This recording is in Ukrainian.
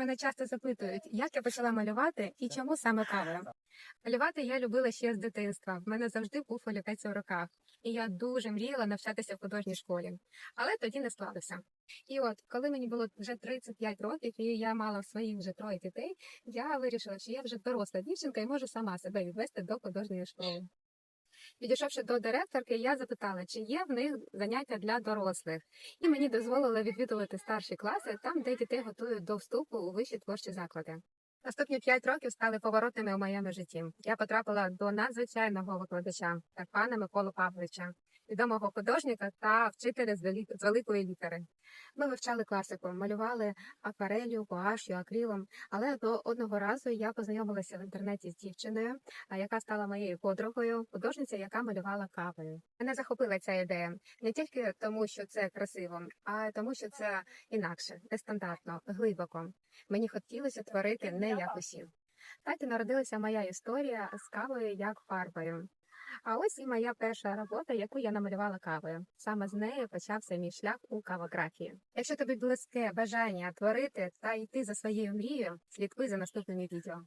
Мене часто запитують, як я почала малювати і чому саме кавою. Малювати я любила ще з дитинства. В мене завжди був олівець у руках, і я дуже мріяла навчатися в художній школі. Але тоді не склалося. І от, коли мені було вже 35 років, і я мала своїх вже троє дітей, я вирішила, що я вже доросла дівчинка і можу сама себе відвести до художньої школи. Підійшовши до директорки, я запитала, чи є в них заняття для дорослих, і мені дозволили відвідувати старші класи, там, де дітей готують до вступу у вищі творчі заклади. Наступні п'ять років стали поворотними у моєму житті. Я потрапила до надзвичайного викладача пана Миколу Павловича, відомого художника та вчителя з велик- з великої літери. Ми вивчали класику, малювали акварелью, гуашю, акрилом. Але до одного разу я познайомилася в інтернеті з дівчиною, яка стала моєю подругою, художниця, яка малювала кавою. Мене захопила ця ідея не тільки тому, що це красиво, а тому, що це інакше, нестандартно, глибоко. Мені хотілося творити не як усі. Так і народилася моя історія з кавою як фарбою. А ось і моя перша робота, яку я намалювала кавою. Саме з неї почався мій шлях у кавографії. Якщо тобі близьке бажання творити та йти за своєю мрією, слідкуй за наступними відео.